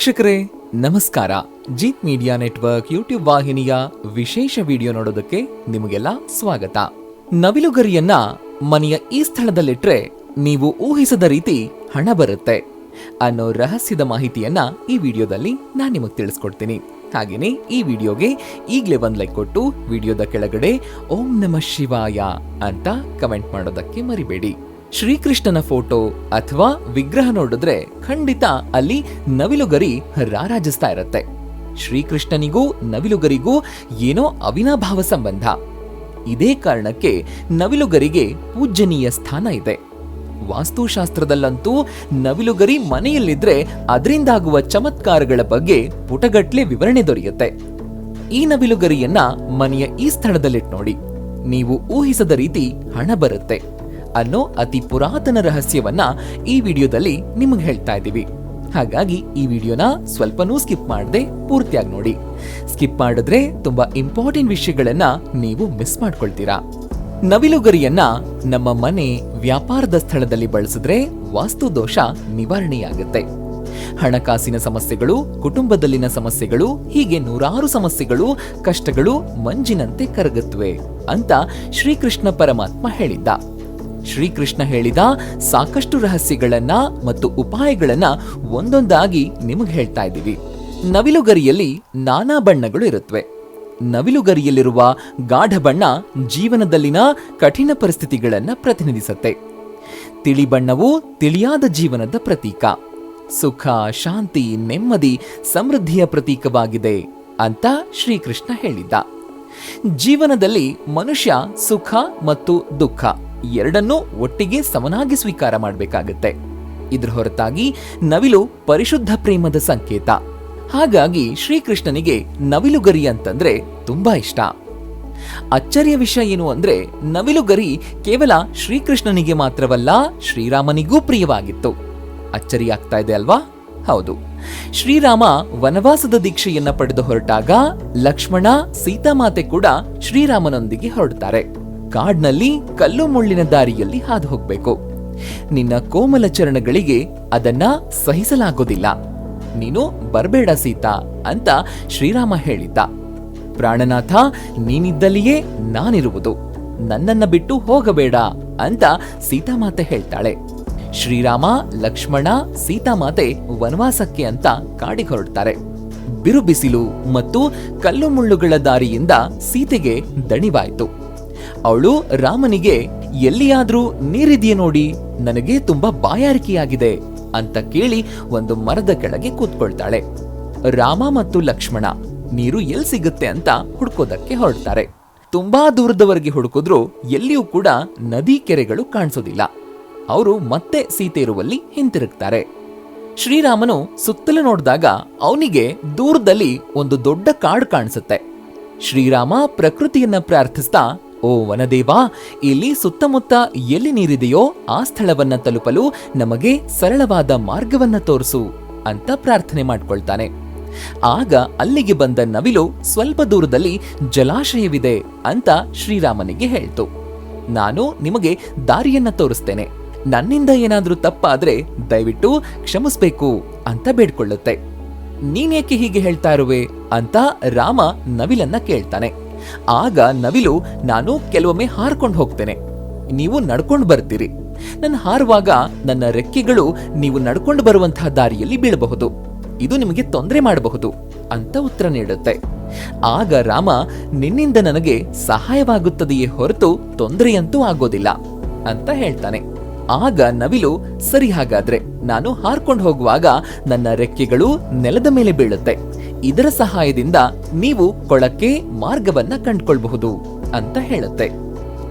ವೀಕ್ಷಕರೇ, ನಮಸ್ಕಾರ. Jeet media network YouTube ವಾಹಿನಿಯ ವಿಶೇಷ ವಿಡಿಯೋ ನೋಡೋದಕ್ಕೆ ನಿಮಗೆಲ್ಲ ಸ್ವಾಗತ. ನವಿಲುಗರಿಯನ್ನ ಮನೆಯ ಈ ಸ್ಥಳದಲ್ಲಿಟ್ರೆ ನೀವು ಊಹಿಸದ ರೀತಿ ಹಣ ಬರುತ್ತೆ ಅನ್ನೋ ರಹಸ್ಯದ ಮಾಹಿತಿಯನ್ನ ಈ ವಿಡಿಯೋದಲ್ಲಿ ನಾನು ನಿಮಗೆ ತಿಳಿಸ್ಕೊಡ್ತೀನಿ. ಹಾಗೇನೆ ಈ ವಿಡಿಯೋಗೆ ಈಗಲೇ ಒಂದು ಲೈಕ್ ಕೊಟ್ಟು ವಿಡಿಯೋದ ಕೆಳಗಡೆ ಓಂ ನಮ ಶಿವಾಯ ಅಂತ ಕಮೆಂಟ್ ಮಾಡೋದಕ್ಕೆ ಮರಿಬೇಡಿ. ಶ್ರೀಕೃಷ್ಣನ ಫೋಟೋ ಅಥವಾ ವಿಗ್ರಹ ನೋಡಿದ್ರೆ ಖಂಡಿತ ಅಲ್ಲಿ ನವಿಲುಗರಿ ರಾರಾಜಿಸ್ತಾ ಇರತ್ತೆ. ಶ್ರೀಕೃಷ್ಣನಿಗೂ ನವಿಲುಗರಿಗೂ ಏನೋ ಅವಿನಾಭಾವ ಸಂಬಂಧ. ಇದೇ ಕಾರಣಕ್ಕೆ ನವಿಲುಗರಿಗೆ ಪೂಜ್ಯನೀಯ ಸ್ಥಾನ ಇದೆ. ವಾಸ್ತುಶಾಸ್ತ್ರದಲ್ಲಂತೂ ನವಿಲುಗರಿ ಮನೆಯಲ್ಲಿದ್ರೆ ಅದರಿಂದಾಗುವ ಚಮತ್ಕಾರಗಳ ಬಗ್ಗೆ ಪುಟಗಟ್ಲೆ ವಿವರಣೆ ದೊರೆಯುತ್ತೆ. ಈ ನವಿಲುಗರಿಯನ್ನ ಮನೆಯ ಈ ಸ್ಥಳದಲ್ಲಿಟ್ ನೋಡಿ. ನೀವು ಊಹಿಸದ ರೀತಿ ಹಣ ಬರುತ್ತೆ. ಅನ್ನೋ ಅತಿ ಪುರಾತನ ರಹಸ್ಯವನ್ನ ಈ ವಿಡಿಯೋದಲ್ಲಿ ನಿಮಗೆ ಹೇಳ್ತಾ ಇದ್ದೀವಿ. ಹಾಗಾಗಿ ಈ ವಿಡಿಯೋನ ಸ್ವಲ್ಪನೂ ಸ್ಕಿಪ್ ಮಾಡದೆ ಪೂರ್ತಿಯಾಗಿ ನೋಡಿ. ಸ್ಕಿಪ್ ಮಾಡಿದ್ರೆ ತುಂಬಾ ಇಂಪಾರ್ಟೆಂಟ್ ವಿಷಯಗಳನ್ನ ನೀವು ಮಿಸ್ ಮಾಡ್ಕೊಳ್ತೀರಾ. ನವಿಲುಗರಿಯನ್ನ ನಮ್ಮ ಮನೆ ವ್ಯಾಪಾರದ ಸ್ಥಳದಲ್ಲಿ ಬಳಸಿದ್ರೆ ವಾಸ್ತು ದೋಷ ನಿವಾರಣೆಯಾಗುತ್ತೆ. ಹಣಕಾಸಿನ ಸಮಸ್ಯೆಗಳು, ಕುಟುಂಬದಲ್ಲಿನ ಸಮಸ್ಯೆಗಳು, ಹೀಗೆ ನೂರಾರು ಸಮಸ್ಯೆಗಳು, ಕಷ್ಟಗಳು ಮಂಜಿನಂತೆ ಕರಗುತ್ತವೆ ಅಂತ ಶ್ರೀಕೃಷ್ಣ ಪರಮಾತ್ಮ ಹೇಳಿದ್ದ. ಶ್ರೀಕೃಷ್ಣ ಹೇಳಿದ ಸಾಕಷ್ಟು ರಹಸ್ಯಗಳನ್ನ ಮತ್ತು ಉಪಾಯಗಳನ್ನ ಒಂದೊಂದಾಗಿ ನಿಮಗೆ ಹೇಳ್ತಾ ಇದ್ದೀವಿ. ನವಿಲುಗರಿಯಲ್ಲಿ ನಾನಾ ಬಣ್ಣಗಳು ಇರುತ್ತವೆ ನವಿಲುಗರಿಯಲ್ಲಿರುವ ಗಾಢ ಬಣ್ಣ ಜೀವನದಲ್ಲಿನ ಕಠಿಣ ಪರಿಸ್ಥಿತಿಗಳನ್ನು ಪ್ರತಿನಿಧಿಸುತ್ತೆ. ತಿಳಿ ಬಣ್ಣವು ತಿಳಿಯಾದ ಜೀವನದ ಪ್ರತೀಕ. ಸುಖ, ಶಾಂತಿ, ನೆಮ್ಮದಿ, ಸಮೃದ್ಧಿಯ ಪ್ರತೀಕವಾಗಿದೆ ಅಂತ ಶ್ರೀಕೃಷ್ಣ ಹೇಳಿದ್ದ. ಜೀವನದಲ್ಲಿ ಮನುಷ್ಯ ಸುಖ ಮತ್ತು ದುಃಖ. ಎರಡನ್ನೂ ಒಟ್ಟಿಗೆ ಸಮನಾಗಿ ಸ್ವೀಕಾರ ಮಾಡಬೇಕಾಗುತ್ತೆ. ಇದ್ರ ಹೊರತಾಗಿ ನವಿಲು ಪರಿಶುದ್ಧ ಪ್ರೇಮದ ಸಂಕೇತ. ಹಾಗಾಗಿ ಶ್ರೀಕೃಷ್ಣನಿಗೆ ನವಿಲುಗರಿ ಅಂತಂದ್ರೆ ತುಂಬಾ ಇಷ್ಟ. ಅಚ್ಚರಿಯ ವಿಷಯ ಏನು ಅಂದ್ರೆ ನವಿಲುಗರಿ ಕೇವಲ ಶ್ರೀಕೃಷ್ಣನಿಗೆ ಮಾತ್ರವಲ್ಲ ಶ್ರೀರಾಮನಿಗೂ ಪ್ರಿಯವಾಗಿತ್ತು. ಅಚ್ಚರಿ ಆಗ್ತಾ ಇದೆ ಅಲ್ವಾ? ಹೌದು. ಶ್ರೀರಾಮ ವನವಾಸದ ದೀಕ್ಷೆಯನ್ನ ಪಡೆದು ಹೊರಟಾಗ ಲಕ್ಷ್ಮಣ ಸೀತಾಮಾತೆ ಕೂಡ ಶ್ರೀರಾಮನೊಂದಿಗೆ ಹೊರಡ್ತಾರೆ. ಕಾಡ್ನಲ್ಲಿ ಕಲ್ಲು ಮುಳ್ಳಿನ ದಾರಿಯಲ್ಲಿ ಹಾದು ಹೋಗ್ಬೇಕು ನಿನ್ನ ಕೋಮಲ ಚರಣಗಳಿಗೆ ಅದನ್ನ ಸಹಿಸಲಾಗೋದಿಲ್ಲ. ನೀನು ಬರಬೇಡ ಸೀತಾ ಅಂತ ಶ್ರೀರಾಮ ಹೇಳಿದ್ದ. ಪ್ರಾಣನಾಥ, ನೀನಿದ್ದಲ್ಲಿಯೇ ನಾನಿರುವುದು. ನನ್ನನ್ನ ಬಿಟ್ಟು ಹೋಗಬೇಡ ಅಂತ ಸೀತಾಮಾತೆ ಹೇಳ್ತಾಳೆ. ಶ್ರೀರಾಮ, ಲಕ್ಷ್ಮಣ, ಸೀತಾಮಾತೆ ವನವಾಸಕ್ಕೆ ಅಂತ ಕಾಡಿಗೆ ಹೊರಡ್ತಾರೆ. ಬಿರು ಬಿಸಿಲು ಮತ್ತು ಕಲ್ಲು ಮುಳ್ಳುಗಳ ದಾರಿಯಿಂದ ಸೀತೆಗೆ ದಣಿವಾಯ್ತು. ಅವಳು ರಾಮನಿಗೆ, ಎಲ್ಲಿಯಾದ್ರೂ ನೀರಿದೆಯೇ ನೋಡಿ, ನನಗೆ ತುಂಬಾ ಬಾಯಾರಿಕೆಯಾಗಿದೆ ಅಂತ ಕೇಳಿ ಒಂದು ಮರದ ಕೆಳಗೆ ಕೂತ್ಕೊಳ್ತಾಳೆ. ರಾಮ ಮತ್ತು ಲಕ್ಷ್ಮಣ, ನೀರು ಎಲ್ಲಿ ಸಿಗುತ್ತೆ ಅಂತ ಹುಡ್ಕೋದಕ್ಕೆ ಹೊರಡ್ತಾರೆ. ತುಂಬಾ ದೂರದವರೆಗೆ ಹುಡುಕಿದ್ರು ಎಲ್ಲಿಯೂ ಕೂಡ ನದಿ ಕೆರೆಗಳು ಕಾಣಿಸೋದಿಲ್ಲ. ಅವರು ಮತ್ತೆ ಸೀತೆ ಇರುವಲ್ಲಿ ಹಿಂತಿರುಗ್ತಾರೆ. ಶ್ರೀರಾಮನು ಸುತ್ತಲೂ ನೋಡಿದಾಗ ಅವನಿಗೆ ದೂರದಲ್ಲಿ ಒಂದು ದೊಡ್ಡ ಕಾಡು ಕಾಣಿಸುತ್ತೆ. ಶ್ರೀರಾಮ ಪ್ರಕೃತಿಯನ್ನ ಪ್ರಾರ್ಥಿಸ್ತಾ ಓ ವನದೇವ, ಇಲ್ಲಿ ಸುತ್ತಮುತ್ತ ಎಲ್ಲಿ ನೀರಿದೆಯೋ ಆ ಸ್ಥಳವನ್ನ ತಲುಪಲು ನಮಗೆ ಸರಳವಾದ ಮಾರ್ಗವನ್ನ ತೋರಿಸು ಅಂತ ಪ್ರಾರ್ಥನೆ ಮಾಡ್ಕೊಳ್ತಾನೆ. ಆಗ ಅಲ್ಲಿಗೆ ಬಂದ ನವಿಲು ಸ್ವಲ್ಪ ದೂರದಲ್ಲಿ ಜಲಾಶಯವಿದೆ ಅಂತ ಶ್ರೀರಾಮನಿಗೆ ಹೇಳ್ತು. ನಾನು ನಿಮಗೆ ದಾರಿಯನ್ನ ತೋರಿಸ್ತೇನೆ. ನನ್ನಿಂದ ಏನಾದ್ರೂ ತಪ್ಪಾದ್ರೆ ದಯವಿಟ್ಟು ಕ್ಷಮಿಸ್ಬೇಕು ಅಂತ ಬೇಡ್ಕೊಳ್ಳುತ್ತೆ. ನೀನೇಕೆ ಹೀಗೆ ಹೇಳ್ತಾ ಇರುವೆ ಅಂತ ರಾಮ ನವಿಲನ್ನ ಕೇಳ್ತಾನೆ. ಆಗ ನವಿಲು, ನಾನು ಕೆಲವೊಮ್ಮೆ ಹಾರ್ಕೊಂಡು ಹೋಗ್ತೇನೆ. ನೀವು ನಡ್ಕೊಂಡು ಬರ್ತೀರಿ. ನನ್ನ ಹಾರುವಾಗ ನನ್ನ ರೆಕ್ಕೆಗಳು ನೀವು ನಡ್ಕೊಂಡು ಬರುವಂತಹ ದಾರಿಯಲ್ಲಿ ಬೀಳಬಹುದು. ಇದು ನಿಮಗೆ ತೊಂದರೆ ಮಾಡಬಹುದು, ಅಂತ ಉತ್ತರ ನೀಡುತ್ತೆ. ಆಗ ರಾಮ, ನಿನ್ನಿಂದ ನನಗೆ ಸಹಾಯವಾಗುತ್ತದೆಯೇ ಹೊರತು ತೊಂದರೆಯಂತೂ ಆಗೋದಿಲ್ಲ, ಅಂತ ಹೇಳ್ತಾನೆ. ಆಗ ನವಿಲು, ಸರಿ ಹಾಗಾದ್ರೆ, ನಾನು ಹಾರ್ಕೊಂಡು ಹೋಗುವಾಗ ನನ್ನ ರೆಕ್ಕೆಗಳು ನೆಲದ ಮೇಲೆ ಬೀಳುತ್ತೆ. ಇದರ ಸಹಾಯದಿಂದ ನೀವು ಕೊಳಕ್ಕೆ ಮಾರ್ಗವನ್ನ ಕಂಡುಕೊಳ್ಬಹುದು ಅಂತ ಹೇಳುತ್ತೆ.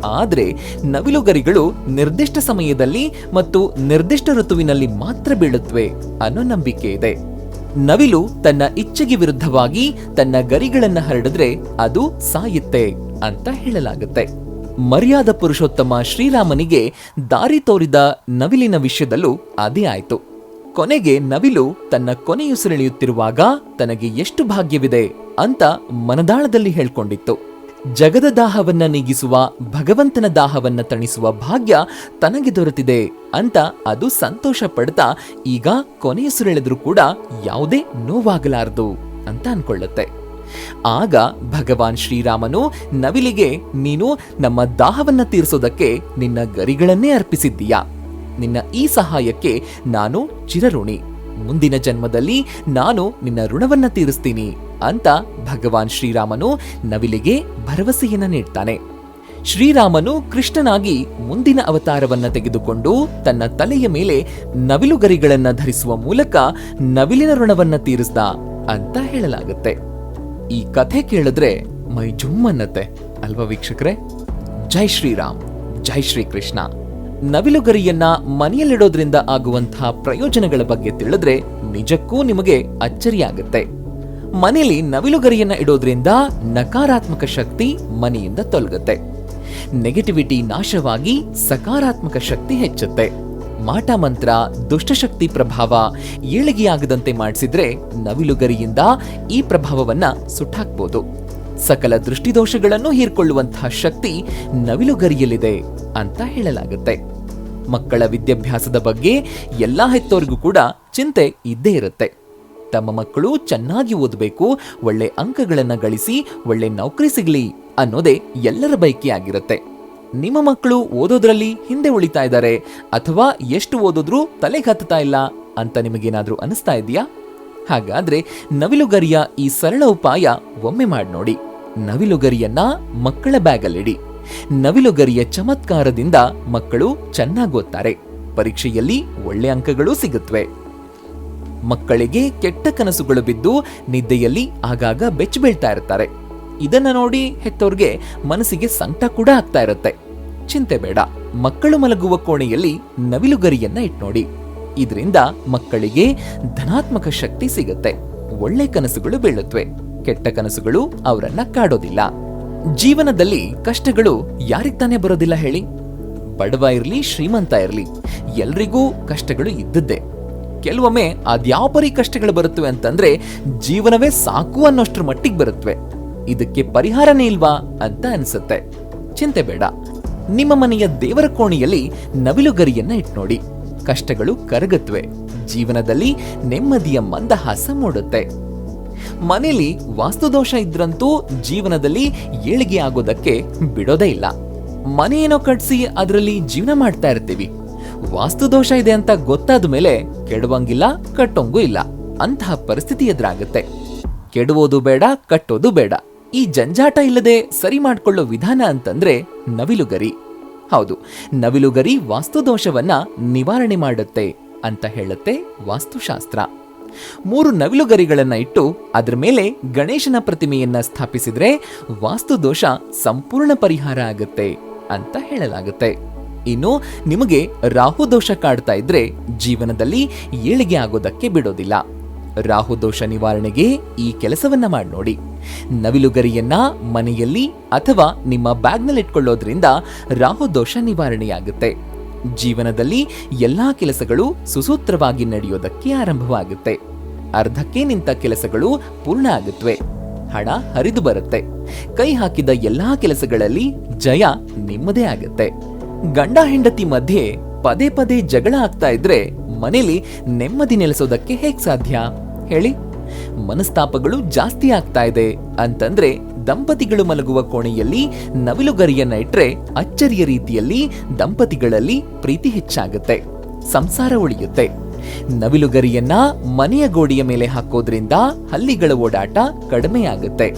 ಆದರೆ ನವಿಲುಗರಿಗಳು ನಿರ್ದಿಷ್ಟ ಸಮಯದಲ್ಲಿ ಮತ್ತು ನಿರ್ದಿಷ್ಟ ಋತುವಿನಲ್ಲಿ ಮಾತ್ರ ಬೀಳುತ್ತವೆ ಅನ್ನೋ ನಂಬಿಕೆ ಇದೆ. ನವಿಲು ತನ್ನ ಇಚ್ಛೆಗೆ ವಿರುದ್ಧವಾಗಿ ತನ್ನ ಗರಿಗಳನ್ನು ಹರಡಿದ್ರೆ ಅದು ಸಾಯುತ್ತೆ ಅಂತ ಹೇಳಲಾಗುತ್ತೆ. ಮರ್ಯಾದ ಪುರುಷೋತ್ತಮ ಶ್ರೀರಾಮನಿಗೆ ದಾರಿ ತೋರಿದ ನವಿಲಿನ ವಿಷಯದಲ್ಲೂ ಅದೇ ಆಯ್ತು. ಕೊನೆಗೆ ನವಿಲು ತನ್ನ ಕೊನೆಯುಸಿರೆಳೆಯುತ್ತಿರುವಾಗ ತನಗೆ ಎಷ್ಟು ಭಾಗ್ಯವಿದೆ ಅಂತ ಮನದಾಳದಲ್ಲಿ ಹೇಳ್ಕೊಂಡಿತ್ತು. ಜಗದ ದಾಹವನ್ನ ನೀಗಿಸುವ, ಭಗವಂತನ ದಾಹವನ್ನ ತಣಿಸುವ ಭಾಗ್ಯ ತನಗೆ ದೊರೆತಿದೆ ಅಂತ ಅದು ಸಂತೋಷ ಪಡ್ತಾ ಈಗ ಕೊನೆಯುಸಿರೆಳೆದ್ರೂ ಕೂಡ ಯಾವುದೇ ನೋವಾಗಲಾರದು ಅಂತ ಅನ್ಕೊಳ್ಳುತ್ತೆ. ಆಗ ಭಗವಾನ್ ಶ್ರೀರಾಮನು, ನವಿಲಿಗೆ, ನೀನು ನಮ್ಮ ದಾಹವನ್ನ ತೀರಿಸೋದಕ್ಕೆ ನಿನ್ನ ಗರಿಗಳನ್ನೇ ಅರ್ಪಿಸಿದ್ದೀಯಾ? ನಿನ್ನ ಈ ಸಹಾಯಕ್ಕೆ ನಾನು ಚಿರಋಣಿ. ಮುಂದಿನ ಜನ್ಮದಲ್ಲಿ ನಾನು ನಿನ್ನ ಋಣವನ್ನ ತೀರಿಸ್ತೀನಿ ಅಂತ ಭಗವಾನ್ ಶ್ರೀರಾಮನು ನವಿಲಿಗೆ ಭರವಸೆಯನ್ನ ನೀಡ್ತಾನೆ. ಶ್ರೀರಾಮನು ಕೃಷ್ಣನಾಗಿ ಮುಂದಿನ ಅವತಾರವನ್ನ ತೆಗೆದುಕೊಂಡು ತನ್ನ ತಲೆಯ ಮೇಲೆ ನವಿಲುಗರಿಗಳನ್ನ ಧರಿಸುವ ಮೂಲಕ ನವಿಲಿನ ಋಣವನ್ನ ತೀರಿಸ್ದ ಅಂತ ಹೇಳಲಾಗುತ್ತೆ. ಈ ಕಥೆ ಕೇಳಿದ್ರೆ ಮೈ ಜುಮ್ಮನ್ನತ್ತೆ. ಅಲ್ವಾ ವೀಕ್ಷಕರೇ? ಜೈ ಶ್ರೀರಾಮ್, ಜೈ ಶ್ರೀಕೃಷ್ಣ. ನವಿಲುಗರಿಯನ್ನ ಮನೆಯಲ್ಲಿಡೋದ್ರಿಂದ ಆಗುವಂತಹ ಪ್ರಯೋಜನಗಳ ಬಗ್ಗೆ ತಿಳಿದ್ರೆ ನಿಜಕ್ಕೂ ನಿಮಗೆ ಅಚ್ಚರಿಯಾಗುತ್ತೆ. ಮನೆಯಲ್ಲಿ ನವಿಲುಗರಿಯನ್ನ ಇಡೋದ್ರಿಂದ ನಕಾರಾತ್ಮಕ ಶಕ್ತಿ ಮನೆಯಿಂದ ತೊಲಗುತ್ತೆ. ನೆಗೆಟಿವಿಟಿ ನಾಶವಾಗಿ ಸಕಾರಾತ್ಮಕ ಶಕ್ತಿ ಹೆಚ್ಚುತ್ತೆ. ಮಾಟ ಮಂತ್ರ ದುಷ್ಟಶಕ್ತಿ ಪ್ರಭಾವ ಏಳಿಗೆಯಾಗದಂತೆ ಮಾಡಿಸಿದ್ರೆ ನವಿಲುಗರಿಯಿಂದ ಈ ಪ್ರಭಾವವನ್ನ ಸುಟ್ಟಾಕ್ಬೋದು. ಸಕಲ ದೃಷ್ಟಿದೋಷಗಳನ್ನು ಹೀರ್ಕೊಳ್ಳುವಂತಹ ಶಕ್ತಿ ನವಿಲುಗರಿಯಲ್ಲಿದೆ ಅಂತ ಹೇಳಲಾಗುತ್ತೆ. ಮಕ್ಕಳ ವಿದ್ಯಾಭ್ಯಾಸದ ಬಗ್ಗೆ ಎಲ್ಲ ಹೆತ್ತೋರಿಗೂ ಕೂಡ ಚಿಂತೆ ಇದ್ದೇ ಇರುತ್ತೆ. ತಮ್ಮ ಮಕ್ಕಳು ಚೆನ್ನಾಗಿ ಓದಬೇಕು, ಒಳ್ಳೆ ಅಂಕಗಳನ್ನು ಗಳಿಸಿ, ಒಳ್ಳೆ ನೌಕರಿ ಸಿಗಲಿ ಅನ್ನೋದೇ ಎಲ್ಲರ ಬಯಕೆಯಾಗಿರುತ್ತೆ ನಿಮ್ಮ ಮಕ್ಕಳು ಓದೋದ್ರಲ್ಲಿ ಹಿಂದೆ ಉಳಿತಾ ಇದ್ದಾರೆ, ಅಥವಾ ಎಷ್ಟು ಓದಿದ್ರೂ ತಲೆಗೆ ಹತ್ತುತ್ತಾ ಇಲ್ಲ ಅಂತ ನಿಮಗೇನಾದರೂ ಅನಿಸ್ತಾ ಇದೆಯಾ? ಹಾಗಾದ್ರೆ ನವಿಲುಗರಿಯ ಈ ಸರಳ ಉಪಾಯ ಒಮ್ಮೆ ಮಾಡಿ ನೋಡಿ ನವಿಲುಗರಿಯನ್ನ ಮಕ್ಕಳ ಬ್ಯಾಗಲ್ಲಿಡಿ. ನವಿಲುಗರಿಯ ಚಮತ್ಕಾರದಿಂದ ಮಕ್ಕಳು ಚೆನ್ನಾಗಿ ಓದ್ತಾರೆ. ಪರೀಕ್ಷೆಯಲ್ಲಿ ಒಳ್ಳೆ ಅಂಕಗಳು ಸಿಗುತ್ತವೆ ಮಕ್ಕಳಿಗೆ ಕೆಟ್ಟ ಕನಸುಗಳು ಬಿದ್ದು ನಿದ್ದೆಯಲ್ಲಿ ಆಗಾಗ ಬೆಚ್ಚ ಬೀಳ್ತಾ ಇರ್ತಾರೆ. ಇದನ್ನ ನೋಡಿ ಹೆತ್ತವ್ರಿಗೆ ಮನಸ್ಸಿಗೆ ಸಂಕಟ ಕೂಡ ಆಗ್ತಾ ಇರುತ್ತೆ. ಚಿಂತೆ ಬೇಡ. ಮಕ್ಕಳು ಮಲಗುವ ಕೋಣೆಯಲ್ಲಿ ನವಿಲುಗರಿಯನ್ನ ಇಟ್ನೋಡಿ. ಇದರಿಂದ ಮಕ್ಕಳಿಗೆ ಧನಾತ್ಮಕ ಶಕ್ತಿ ಸಿಗುತ್ತೆ. ಒಳ್ಳೆ ಕನಸುಗಳು ಬೀಳುತ್ತವೆ ಕೆಟ್ಟ ಕನಸುಗಳು ಅವರನ್ನ ಕಾಡೋದಿಲ್ಲ. ಜೀವನದಲ್ಲಿ ಕಷ್ಟಗಳು ಯಾರಿಗ್ ತಾನೇ ಬರೋದಿಲ್ಲ ಹೇಳಿ? ಬಡವ ಇರ್ಲಿ, ಶ್ರೀಮಂತ ಇರ್ಲಿ, ಎಲ್ರಿಗೂ ಕಷ್ಟಗಳು ಇದ್ದದ್ದೇ. ಕೆಲವೊಮ್ಮೆ ಅದ್ಯಾವ ಪರಿ ಕಷ್ಟಗಳು ಬರುತ್ತವೆ ಅಂತಂದ್ರೆ ಜೀವನವೇ ಸಾಕು ಅನ್ನೋಷ್ಟ್ರ ಮಟ್ಟಿಗೆ ಬರುತ್ತವೆ ಇದಕ್ಕೆ ಪರಿಹಾರನೇ ಇಲ್ವಾ ಅಂತ ಅನ್ಸುತ್ತೆ. ಚಿಂತೆ ಬೇಡ. ನಿಮ್ಮ ಮನೆಯ ದೇವರ ಕೋಣೆಯಲ್ಲಿ ನವಿಲುಗರಿಯನ್ನ ಇಟ್ನೋಡಿ ಕಷ್ಟಗಳು ಕರಗತ್ವೆ. ಜೀವನದಲ್ಲಿ ನೆಮ್ಮದಿಯ ಮಂದಹಾಸ ಮೂಡುತ್ತೆ. ಮನೇಲಿ ವಾಸ್ತುದೋಷ ಇದ್ರಂತೂ ಜೀವನದಲ್ಲಿ ಏಳಿಗೆ ಆಗೋದಕ್ಕೆ ಬಿಡೋದೇ ಇಲ್ಲ. ಮನೆ ಏನೋ ಕಟ್ಸಿ ಅದರಲ್ಲಿ ಜೀವನ ಮಾಡ್ತಾ ಇರ್ತೀವಿ. ವಾಸ್ತುದೋಷ ಇದೆ ಅಂತ ಗೊತ್ತಾದ ಮೇಲೆ ಕೆಡುವಂಗಿಲ್ಲ, ಕಟ್ಟೋಂಗೂ ಇಲ್ಲ. ಅಂತಹ ಪರಿಸ್ಥಿತಿ ಎದುರಾಗುತ್ತೆ. ಕೆಡುವುದು ಬೇಡ, ಕಟ್ಟೋದು ಬೇಡ. ಈ ಜಂಜಾಟ ಇಲ್ಲದೆ ಸರಿ ಮಾಡ್ಕೊಳ್ಳೋ ವಿಧಾನ ಅಂತಂದ್ರೆ ನವಿಲುಗರಿ. ಹೌದು, ನವಿಲುಗರಿ ವಾಸ್ತುದೋಷವನ್ನ ನಿವಾರಣೆ ಮಾಡುತ್ತೆ ಅಂತ ಹೇಳುತ್ತೆ ವಾಸ್ತುಶಾಸ್ತ್ರ. ಮೂರು ನವಿಲುಗರಿಗಳನ್ನು ಇಟ್ಟು ಅದರ ಮೇಲೆ ಗಣೇಶನ ಪ್ರತಿಮೆಯನ್ನ ಸ್ಥಾಪಿಸಿದ್ರೆ ವಾಸ್ತುದೋಷ ಸಂಪೂರ್ಣ ಪರಿಹಾರ ಆಗುತ್ತೆ ಅಂತ ಹೇಳಲಾಗುತ್ತೆ. ಇನ್ನು ನಿಮಗೆ ರಾಹು ದೋಷ ಕಾಡ್ತಾ ಇದ್ರೆ ಜೀವನದಲ್ಲಿ ಏಳಿಗೆ ಆಗೋದಕ್ಕೆ ಬಿಡೋದಿಲ್ಲ. ರಾಹು ದೋಷ ನಿವಾರಣೆಗೆ ಈ ಕೆಲಸವನ್ನ ಮಾಡಿ ನೋಡಿ. ನವಿಲುಗರಿಯನ್ನ ಮನೆಯಲ್ಲಿ ಅಥವಾ ನಿಮ್ಮ ಬ್ಯಾಗ್ನಲ್ಲಿ ಇಟ್ಕೊಳ್ಳೋದ್ರಿಂದ ರಾಹು ದೋಷ ನಿವಾರಣೆಯಾಗುತ್ತೆ. ಜೀವನದಲ್ಲಿ ಎಲ್ಲಾ ಕೆಲಸಗಳು ಸುಸೂತ್ರವಾಗಿ ನಡೆಯೋದಕ್ಕೆ ಆರಂಭವಾಗುತ್ತೆ. ಅರ್ಧಕ್ಕೆ ನಿಂತ ಕೆಲಸಗಳು ಪೂರ್ಣ ಆಗುತ್ತವೆ ಹಣ ಹರಿದು ಬರುತ್ತೆ. ಕೈ ಹಾಕಿದ ಎಲ್ಲಾ ಕೆಲಸಗಳಲ್ಲಿ ಜಯ ನಿಮ್ಮದೇ ಆಗುತ್ತೆ. ಗಂಡ ಹೆಂಡತಿ ಮಧ್ಯೆ ಪದೇ ಪದೇ ಜಗಳ ಆಗ್ತಾ ಇದ್ರೆ ಮನೇಲಿ ನೆಮ್ಮದಿ ನೆಲೆಸೋದಕ್ಕೆ ಹೇಗ್ ಸಾಧ್ಯ? ಹೇಳಿ. ಮನಸ್ತಾಪಗಳು ಜಾಸ್ತಿ ಆಗ್ತಾ ಇದೆ ಅಂತಂದ್ರೆ ದಂಪತಿಗಳು ಮಲಗುವ ಕೋಣೆಯಲ್ಲಿ ನವಿಲುಗರಿಯನ್ನ ಇಟ್ಟರೆ ಅಚ್ಚರಿಯ ರೀತಿಯಲ್ಲಿ ದಂಪತಿಗಳಲ್ಲಿ ಪ್ರೀತಿ ಹೆಚ್ಚಾಗುತ್ತೆ, ಸಂಸಾರ ಉಳಿಯುತ್ತೆ. ನವಿಲುಗರಿಯನ್ನ ಮನೆಯ ಗೋಡೆಯ ಮೇಲೆ ಹಾಕೋದ್ರಿಂದ ಹಲ್ಲಿಗಳ ಓಡಾಟ ಕಡಿಮೆಯಾಗುತ್ತೆ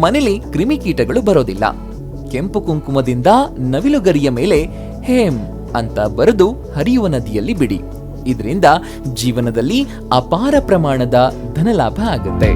ಮನೇಲಿ ಕ್ರಿಮಿಕೀಟಗಳು ಬರೋದಿಲ್ಲ. ಕೆಂಪು ಕುಂಕುಮದಿಂದ ನವಿಲುಗರಿಯ ಮೇಲೆ ಹೇಮ್ ಅಂತ ಬರೆದು ಹರಿಯುವ ನದಿಯಲ್ಲಿ ಬಿಡಿ. ಇದರಿಂದ ಜೀವನದಲ್ಲಿ ಅಪಾರ ಪ್ರಮಾಣದ ಧನಲಾಭ ಆಗುತ್ತೆ.